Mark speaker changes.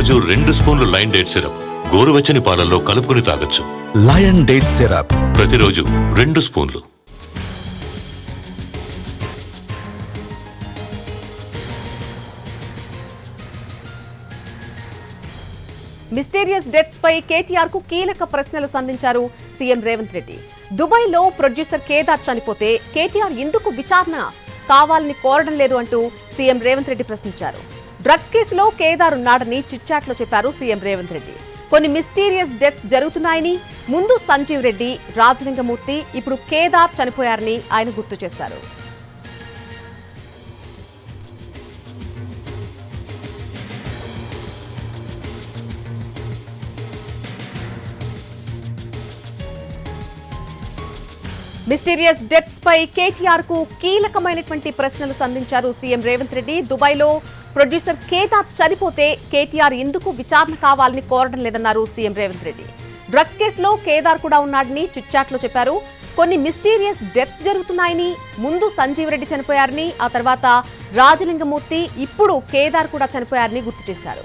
Speaker 1: రోజు రెండు స్పూన్లు లైన్ డేట్ సిరప్ గోరువెచ్చని పాలల్లో కలుపుకుని తాగొచ్చు.
Speaker 2: Lion date syrup.
Speaker 1: ప్రతిరోజు రెండు స్పూన్లు.
Speaker 3: మిస్టీరియస్ డెత్స్ పై కేటీఆర్కు కీలక ప్రశ్నలు సంధించారు సీఎం రేవంత్ రెడ్డి. దుబాయ్లో ప్రొడ్యూసర్ కేదార్ చనిపోతే కేటీఆర్ ఎందుకు విచారణ? కావాలని కోరడం లేదు అంటూ సీఎం రేవంత్ రెడ్డి ప్రశ్నించారు. డ్రగ్స్ కేసులో కేదార్ ఉన్నాడని చిట్చాట్లో చెప్పారు సీఎం రేవంత్ రెడ్డి. కొన్ని మిస్టీరియస్ డెత్ జరుగుతున్నాయని ముందు సంజీవ్ రెడ్డి రాజలింగమూర్తి ఇప్పుడు కేదార్ చనిపోయారని ఆయన గుర్తు చేశారు. మిస్టీరియస్ డెత్స్ పై కేటీఆర్కు కీలకమైనటువంటి ప్రశ్నలు సంధించారు సీఎం రేవంత్ రెడ్డి. దుబాయ్లో ప్రొడ్యూసర్ కేదార్ చనిపోతే కేటీఆర్ ఎందుకు విచారణ కావాలని కోరడం లేదన్నారు సీఎం రేవంత్ రెడ్డి. డ్రగ్స్ కేసులో కేదార్ కూడా ఉన్నాడని చిట్చాట్లో చెప్పారు. కొన్ని మిస్టీరియస్ డెత్స్ జరుగుతున్నాయని ముందు సంజీవ్ రెడ్డి చనిపోయారని ఆ తర్వాత రాజలింగమూర్తి ఇప్పుడు కేదార్ కూడా చనిపోయారని గుర్తు చేశారు.